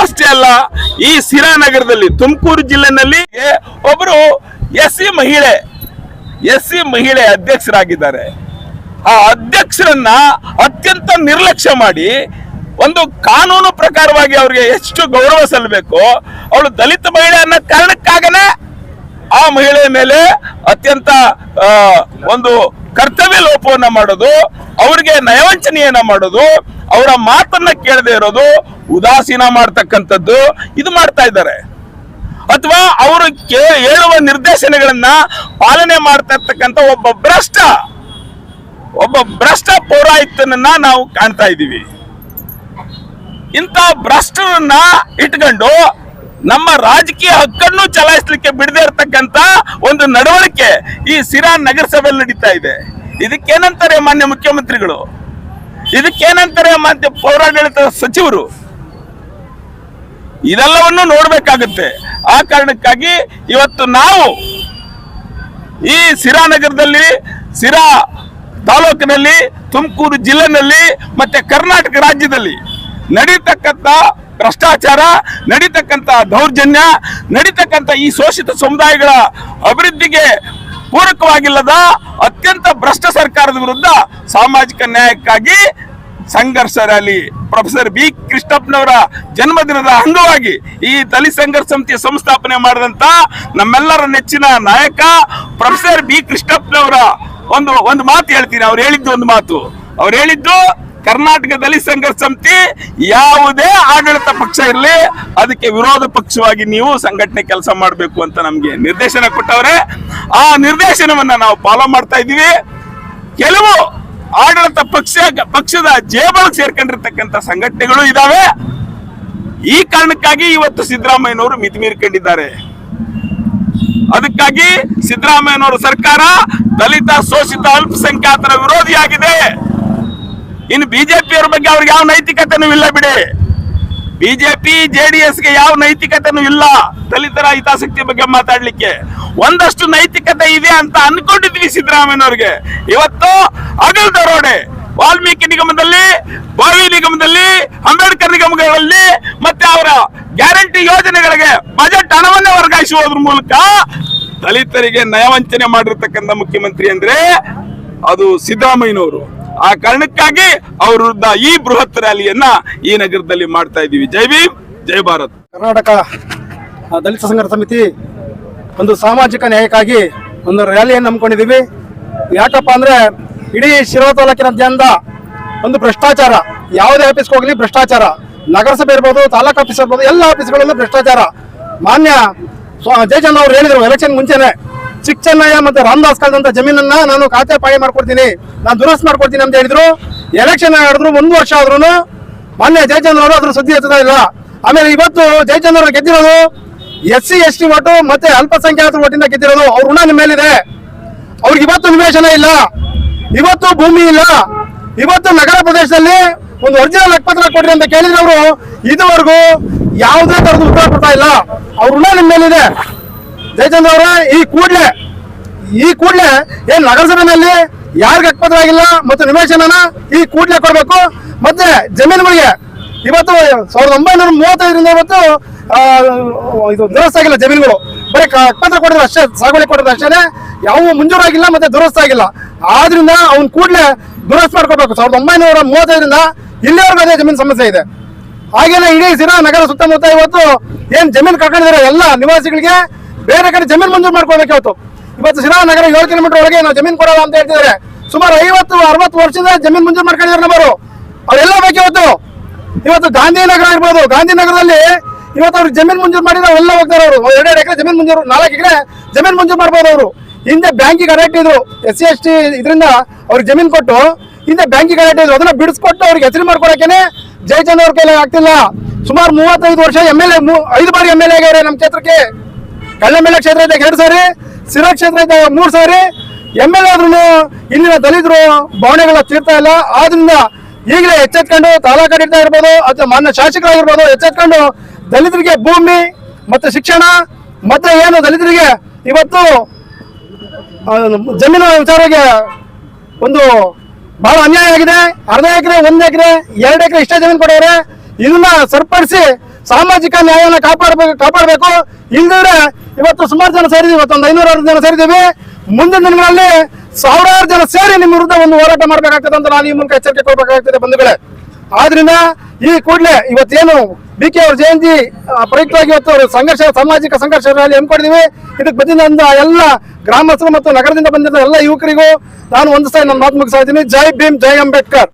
ಅಷ್ಟೇ ಅಲ್ಲ, ಈ ಸಿರಾನಗರದಲ್ಲಿ ತುಮಕೂರು ಜಿಲ್ಲೆನಲ್ಲಿ ಒಬ್ಬರು ಎಸ್ ಸಿ ಮಹಿಳೆ, ಎಸ್ ಸಿ ಮಹಿಳೆ ಅಧ್ಯಕ್ಷರಾಗಿದ್ದಾರೆ. ಆ ಅಧ್ಯಕ್ಷರನ್ನ ಅತ್ಯಂತ ನಿರ್ಲಕ್ಷ್ಯ ಮಾಡಿ ಒಂದು ಕಾನೂನು ಪ್ರಕಾರವಾಗಿ ಅವ್ರಿಗೆ ಎಷ್ಟು ಗೌರವ ಸಲ್ಲಬೇಕು, ಅವಳು ದಲಿತ ಮಹಿಳೆ ಅನ್ನೋ ಕಾರಣಕ್ಕಾಗನೇ ಆ ಮಹಿಳೆಯ ಮೇಲೆ ಅತ್ಯಂತ ಒಂದು ಕರ್ತವ್ಯ ಲೋಪವನ್ನ ಮಾಡೋದು, ಅವ್ರಿಗೆ ನಯವಂಚನೆಯನ್ನ ಮಾಡೋದು, ಅವರ ಮಾತನ್ನ ಕೇಳದೆ ಇರೋದು ಉದಾಸೀನ ಮಾಡ್ತಕ್ಕಂಥದ್ದು ಇದು ಮಾಡ್ತಾ ಇದ್ದಾರೆ. ಅಥವಾ ಅವರು ಹೇಳುವ ನಿರ್ದೇಶನಗಳನ್ನ ಪಾಲನೆ ಮಾಡ್ತಾ ಇರ್ತಕ್ಕಂಥ ಒಬ್ಬ ಭ್ರಷ್ಟ ಒಬ್ಬ ಭ್ರಷ್ಟ ಪೌರಾಯುಕ್ತನನ್ನ ನಾವು ಕಾಣ್ತಾ ಇದ್ದೀವಿ. ಇಂಥ ಭ್ರಷ್ಟರನ್ನ ಇಟ್ಕೊಂಡು ನಮ್ಮ ರಾಜಕೀಯ ಹಕ್ಕನ್ನು ಚಲಾಯಿಸಲಿಕ್ಕೆ ಬಿಡದೇ ಇರತಕ್ಕಂತ ಒಂದು ನಡವಳಿಕೆ ಈ ಸಿರಾ ನಗರಸಭೆಯಲ್ಲಿ ನಡೀತಾ ಇದೆ. ಇದಕ್ಕೇನಂತಾರೆ ಮಾನ್ಯ ಮುಖ್ಯಮಂತ್ರಿಗಳು? ಇದಕ್ಕೇನಂತಾರೆ ಮಾನ್ಯ ಪೌರಾಡಳಿತ ಸಚಿವರು? ಇದೆಲ್ಲವನ್ನು ನೋಡಬೇಕಾಗುತ್ತೆ. ಆ ಕಾರಣಕ್ಕಾಗಿ ಇವತ್ತು ನಾವು ಈ ಸಿರಾ ನಗರದಲ್ಲಿ, ಸಿರಾ ತಾಲೂಕಿನಲ್ಲಿ, ತುಮಕೂರು ಜಿಲ್ಲೆನಲ್ಲಿ ಮತ್ತೆ ಕರ್ನಾಟಕ ರಾಜ್ಯದಲ್ಲಿ ನಡೀತಕ್ಕಂಥ ಭ್ರಷ್ಟಾಚಾರ, ನಡೀತಕ್ಕಂಥ ದೌರ್ಜನ್ಯ, ನಡೀತಕ್ಕಂಥ ಈ ಶೋಷಿತ ಸಮುದಾಯಗಳ ಅಭಿವೃದ್ಧಿಗೆ ಪೂರಕವಾಗಿಲ್ಲದ ಅತ್ಯಂತ ಭ್ರಷ್ಟ ಸರ್ಕಾರದ ವಿರುದ್ಧ ಸಾಮಾಜಿಕ ನ್ಯಾಯಕ್ಕಾಗಿ ಸಂಘರ್ಷ ರ್ಯಾಲಿ ಪ್ರೊಫೆಸರ್ ಬಿ ಕೃಷ್ಣಪ್ಪನವರ ಜನ್ಮದಿನದ ಅಂಗವಾಗಿ ಈ ದಲಿತ ಸಂಘರ್ಷ ಸಮಿತಿಯ ಸಂಸ್ಥಾಪನೆ ಮಾಡಿದಂತ ನಮ್ಮೆಲ್ಲರ ನೆಚ್ಚಿನ ನಾಯಕ ಪ್ರೊಫೆಸರ್ ಬಿ ಕೃಷ್ಣಪ್ಪನವರ ಒಂದು ಒಂದು ಮಾತು ಹೇಳ್ತೀನಿ. ಅವ್ರು ಹೇಳಿದ್ದು ಒಂದು ಮಾತು. ಅವ್ರು ಹೇಳಿದ್ದು, ಕರ್ನಾಟಕ ದಲಿತ ಸಂಘರ್ಷ ಸಮಿತಿ ಯಾವುದೇ ಆಡಳಿತ ಪಕ್ಷ ಇರಲಿ, ಅದಕ್ಕೆ ವಿರೋಧ ಪಕ್ಷವಾಗಿ ನೀವು ಸಂಘಟನೆ ಕೆಲಸ ಮಾಡಬೇಕು ಅಂತ ನಮಗೆ ನಿರ್ದೇಶನ ಕೊಟ್ಟವ್ರೆ. ಆ ನಿರ್ದೇಶನವನ್ನ ನಾವು ಫಾಲೋ ಮಾಡ್ತಾ ಇದ್ದೀವಿ. ಕೆಲವು ಆಡಳಿತ ಪಕ್ಷ, ಪಕ್ಷದ ಜೇಬಲ್ ಸೇರ್ಕೊಂಡಿರ್ತಕ್ಕಂಥ ಸಂಘಟನೆಗಳು ಇದಾವೆ. ಈ ಕಾರಣಕ್ಕಾಗಿ ಇವತ್ತು ಸಿದ್ದರಾಮಯ್ಯನವರು ಮಿತಿ ಮೀರ್ಕೊಂಡಿದ್ದಾರೆ. ಅದಕ್ಕಾಗಿ ಸಿದ್ದರಾಮಯ್ಯನವರ ಸರ್ಕಾರ ದಲಿತ, ಶೋಷಿತ, ಅಲ್ಪಸಂಖ್ಯಾತರ ವಿರೋಧಿಯಾಗಿದೆ. ಇನ್ನು ಬಿಜೆಪಿಯವರ ಬಗ್ಗೆ ಅವ್ರಿಗೆ ಯಾವ ನೈತಿಕತೆನೂ ಇಲ್ಲ ಬಿಡಿ. ಬಿಜೆಪಿ ಜೆಡಿಎಸ್ಗೆ ಯಾವ ನೈತಿಕತೆನೂ ಇಲ್ಲ ದಲಿತರ ಹಿತಾಸಕ್ತಿ ಬಗ್ಗೆ ಮಾತಾಡ್ಲಿಕ್ಕೆ. ಒಂದಷ್ಟು ನೈತಿಕತೆ ಇದೆ ಅಂತ ಅನ್ಕೊಂಡಿದ್ವಿ ಸಿದ್ದರಾಮಯ್ಯನವ್ರಿಗೆ. ಇವತ್ತು ಅಗಲ್ ದರೋಡೆ, ವಾಲ್ಮೀಕಿ ನಿಗಮದಲ್ಲಿ ಬಾವಿ ನಿಗಮದಲ್ಲಿ, ಅಂಬೇಡ್ಕರ್ ನಿಗಮಗಳಲ್ಲಿ ಮತ್ತೆ ಅವರ ಗ್ಯಾರಂಟಿ ಯೋಜನೆಗಳಿಗೆ ಬಜೆಟ್ ಹಣವನ್ನೇ ವರ್ಗಾಯಿಸುವುದ್ರ ಮೂಲಕ ದಲಿತರಿಗೆ ನಯವಂಚನೆ ಮಾಡಿರ್ತಕ್ಕಂಥ ಮುಖ್ಯಮಂತ್ರಿ ಅಂದ್ರೆ ಅದು ಸಿದ್ದರಾಮಯ್ಯನವರು. ಆ ಕಾರಣಕ್ಕಾಗಿ ಅವರ ವಿರುದ್ಧ ಈ ಬೃಹತ್ ರ್ಯಾಲಿಯನ್ನ ಈ ನಗರದಲ್ಲಿ ಮಾಡ್ತಾ ಇದ್ದೀವಿ. ಜೈ ಭೀಮ್, ಜೈ ಭಾರತ್. ಕರ್ನಾಟಕ ದಲಿತ ಸಂಘರ್ಷ ಸಮಿತಿ ಒಂದು ಸಾಮಾಜಿಕ ನ್ಯಾಯಕ್ಕಾಗಿ ಒಂದು ರ್ಯಾಲಿಯನ್ನು ಹಮ್ಮಿಕೊಂಡಿದ್ದೀವಿ. ಯಾಕಪ್ಪ ಅಂದ್ರೆ ಇಡೀ ಶಿರಾ ತಾಲೂಕಿನಾದ್ಯಂತ ಒಂದು ಭ್ರಷ್ಟಾಚಾರ, ಯಾವುದೇ ಆಫೀಸ್ಗೆ ಹೋಗಲಿ ಭ್ರಷ್ಟಾಚಾರ. ನಗರಸಭೆ ಇರ್ಬೋದು, ತಾಲೂಕು ಆಫೀಸ್ ಇರ್ಬೋದು, ಎಲ್ಲ ಆಫೀಸ್ಗಳಲ್ಲೂ ಭ್ರಷ್ಟಾಚಾರ. ಮಾನ್ಯ ಜಯಚಂದ್ರ ಅವರು ಹೇಳಿದ್ರು ಎಲೆಕ್ಷನ್ ಮುಂಚೆನೆ. ಚಿಕ್ಕಚನ್ನಯ್ಯ ಮತ್ತೆ ರಾಮದಾಸ್ ಕಾಲದಂತ ಜಮೀನನ್ನ ನಾನು ಖಾತೆ ಪಾಯಿ ಮಾಡ್ಕೊಡ್ತೀನಿ. ನಾನು ದುರಸ್ತಿ ಮಾಡ್ಕೊಡ್ತೀನಿ ಅಂತ ಹೇಳಿದ್ರು. ಎಲೆಕ್ಷನ್ ಆಡಿದ್ರು ಒಂದು ವರ್ಷ ಆದ್ರೂ ಮಾನ್ಯ ಜಯಚಂದ್ರ ಅವರು ಅದ್ರ ಸುದ್ದಿ ಎತ್ತುತ್ತಾ ಇಲ್ಲ. ಆಮೇಲೆ ಇವತ್ತು Jayachandra ಗೆದ್ದಿರೋದು S C S T vote ಮತ್ತೆ ಅಲ್ಪಸಂಖ್ಯಾತರ ಓಟಿಂದ ಗೆದ್ದಿರೋದು ಅವ್ರ ಋಣ ನಿಮ್ಮ ಮೇಲಿದೆ. ಅವ್ರಿಗೆ ಇವತ್ತು ನಿವೇಶನ ಇಲ್ಲ. ಇವತ್ತು ಭೂಮಿ ಇಲ್ಲ. ಇವತ್ತು ನಗರ ಪ್ರದೇಶದಲ್ಲಿ ಒಂದು ಒರಿಜಿನಲ್ ಲೆಕ್ಕಪತ್ರ ಕೊಡ್ರಿ ಅಂತ ಕೇಳಿದ್ರೆ ಅವರು ಇದುವರೆಗೂ ಯಾವುದೇ ತರದ ಉತ್ತರ ಕೊಡ್ತಾ ಇಲ್ಲ. ಅವ್ರ ಋಣ ನಿಮ್ಮ ಮೇಲಿದೆ. ಜಯಚಂದ್ರ ಅವರ, ಈ ಕೂಡ್ಲೆ ಈ ಕೂಡ್ಲೆ ಏನ್ ನಗರಸಭೆನಲ್ಲಿ ಯಾರಿಗೆ ಹಕ್ಕಪತ್ರ ಆಗಿಲ್ಲ ಮತ್ತು ನಿವೇಶನನ ಈ ಕೂಡ್ಲೆ ಕೊಡಬೇಕು. ಮತ್ತೆ ಜಮೀನುಗಳಿಗೆ ಇವತ್ತು ಸಾವಿರದ ಒಂಬೈನೂರ ಮೂವತ್ತೈದರಿಂದ ಇವತ್ತು ಇದು ದುರಸ್ತಾಗಿಲ್ಲ ಜಮೀನುಗಳು. ಬರೀ ಕ- ಕೊಡೋದು ಅಷ್ಟೇ, ಸಾಗುವಳಿ ಕೊಡೋದು ಅಷ್ಟೇ ಯಾವ ಮುಂಜೂರಾಗಿಲ್ಲ ಮತ್ತೆ ದುರಸ್ತಾಗಿಲ್ಲ ಆದ್ರಿಂದ ಅವ್ನ್ ಕೂಡಲೇ ದುರಸ್ತಿ ಮಾಡ್ಕೋಬೇಕು ಸಾವಿರದ ಒಂಬೈನೂರ ಮೂವತ್ತೈದರಿಂದ ಇಲ್ಲಿವರೆಗೂ ಅದೇ ಜಮೀನು ಸಮಸ್ಯೆ ಇದೆ. ಹಾಗೇನೆ ಇಡೀ ಸಿರಾ ನಗರ ಸುತ್ತಮುತ್ತ ಇವತ್ತು ಏನ್ ಜಮೀನು ಕಳ್ಕೊಂಡಿದ್ದಾರೆ ಎಲ್ಲ ನಿವಾಸಿಗಳಿಗೆ ಬೇರೆ ಕಡೆ ಜಮೀನು ಮಂಜೂರು ಮಾಡ್ಕೋಬೇಕು ಇವತ್ತು. ಇವತ್ತು ಸಿರಾ ನಗರ ಏಳು ಕಿಲೋಮೀಟರ್ ಒಳಗೆ ನಾವು ಜಮೀನು ಕೊಡೋಲ್ಲ ಅಂತ ಹೇಳ್ತಿದ್ದಾರೆ. ಸುಮಾರು ಐವತ್ತು, ಅರವತ್ತು ವರ್ಷದಿಂದ ಜಮೀನು ಮಂಜೂರು ಮಾಡ್ಕೊಂಡಿದ್ದಾರೆ ನಮ್ಮವರು. ಅವರೆಲ್ಲ ಬೇಕು ಇವತ್ತು ಇವತ್ತು ಗಾಂಧಿನಗರ ಇರ್ಬೋದು ಗಾಂಧಿನಗರದಲ್ಲಿ ಇವತ್ತು ಅವ್ರಿಗೆ ಜಮೀನ್ ಮಂಜೂರು ಮಾಡಿದ್ರೆ ಎಲ್ಲ ಹೋಗ್ತಾರೆ ಅವರು. ಎರಡೆರಡು ಎಕರೆ ಜಮೀನ್ ಮಂಜೂರು, ನಾಲ್ಕು ಎಕರೆ ಜಮೀನ್ ಮಂಜೂರು ಮಾಡ್ಬೋದು ಅವರು. ಹಿಂದೆ ಬ್ಯಾಂಕಿಗೆ ಅಡಕ್ಟ್ ಇದ್ರು. ಎಸ್ ಸಿ, ಎಸ್ ಟಿ ಇದರಿಂದ ಅವ್ರಿಗೆ ಜಮೀನ್ ಕೊಟ್ಟು ಹಿಂದೆ ಬ್ಯಾಂಕಿಗೆ ಅಡಕ್ಟ್ ಇದ್ರು. ಅದನ್ನ ಬಿಡಿಸ್ಕೊಟ್ಟು ಅವ್ರಿಗೆ ಹೆಸರು ಮಾಡ್ಕೊಡಕ್ಕೇನೆ ಜಯಚಂದ್ರ ಅವ್ರ ಕೈಲಿ ಆಗ್ತಿಲ್ಲ. ಸುಮಾರು ಮೂವತ್ತೈದು ವರ್ಷ ಎಂ ಎಲ್ ಎ ಐದು ಬಾರಿ ಎಂ ಎಲ್ ಎ ಆಗ್ಯಾರೆ ನಮ್ಮ ಕ್ಷೇತ್ರಕ್ಕೆ. ಕಳ್ಳಂಬೆಳೆ ಕ್ಷೇತ್ರ ಇದ್ದಾಗ ಎರಡು ಸಾರಿ, ಸಿರಾ ಕ್ಷೇತ್ರ ಇದ್ದಾಗ ಮೂರು ಸಾರಿ. ಎಂ ಎಲ್ ಎ ಆದ್ರೂ ಇಲ್ಲಿನ ದಲಿತರು ಭಾವನೆಗಳ ತೀರ್ತಾ ಇಲ್ಲ. ಆದ್ರಿಂದ ಈಗಲೇ ಎಚ್ಚೆತ್ಕೊಂಡು ತಾಲೂಕಾಡಳಿತ ಇರ್ಬೋದು ಅಥವಾ ಮಾನ್ಯ ಶಾಸಕರಾಗಿರ್ಬೋದು ಎಚ್ಚೆತ್ಕೊಂಡು ದಲಿತರಿಗೆ ಭೂಮಿ, ಮತ್ತೆ ಶಿಕ್ಷಣ, ಮತ್ತೆ ಏನು ದಲಿತರಿಗೆ? ಇವತ್ತು ಜಮೀನು ವಿಚಾರಕ್ಕೆ ಒಂದು ಬಹಳ ಅನ್ಯಾಯ ಆಗಿದೆ. ಅರ್ಧ ಎಕರೆ, ಒಂದು ಎಕರೆ, ಎರಡು ಎಕರೆ ಇಷ್ಟೇ ಜಮೀನು ಕೊಡೋರೆ. ಇದನ್ನ ಸರಿಪಡಿಸಿ ಸಾಮಾಜಿಕ ನ್ಯಾಯವನ್ನು ಕಾಪಾಡಬೇಕು ಕಾಪಾಡಬೇಕು. ಇಲ್ದಿದ್ರೆ ಇವತ್ತು ಸುಮಾರು ಜನ ಸೇರಿದೀವಿ ಇವತ್ತು ಒಂದು ಐನೂರು ಜನ ಸೇರಿದ್ದೀವಿ ಮುಂದಿನ ದಿನಗಳಲ್ಲಿ ಸಾವಿರಾರು ಜನ ಸೇರಿ ನಿಮ್ಮ ವಿರುದ್ಧ ಒಂದು ಹೋರಾಟ ಮಾಡಬೇಕಾಗ್ತದೆ ಅಂತ ನಾನು ಈ ಮೂಲಕ ಎಚ್ಚರಿಕೆ ಕೊಡಬೇಕಾಗ್ತದೆ ಬಂಧುಗಳೇ. ಆದ್ರಿಂದ ಈ ಕೂಡಲೇ ಇವತ್ತೇನು ಬಿ ಕೆ ಅವ್ರ ಜಯಂತಿ ಪ್ರಯುಕ್ತವಾಗಿ ಇವತ್ತು ಅವರು ಸಂಘರ್ಷ, ಸಾಮಾಜಿಕ ಸಂಘರ್ಷ ರ್ಯಾಲಿ ಹಮ್ಮಿಕೊಂಡಿದ್ವಿ ಇದಕ್ಕೆ ಬಂದಿದ್ದ ಎಲ್ಲ ಗ್ರಾಮಸ್ಥರು ಮತ್ತು ನಗರದಿಂದ ಬಂದಿದ್ದ ಎಲ್ಲ ಯುವಕರಿಗೂ ನಾನು ಒಂದು ಸಾರಿ ನನ್ನ ಮಾತು ಮುಗಿಸ್ತಾ ಇದ್ದೀನಿ. ಜೈ ಭೀಮ್, ಜೈ ಅಂಬೇಡ್ಕರ್.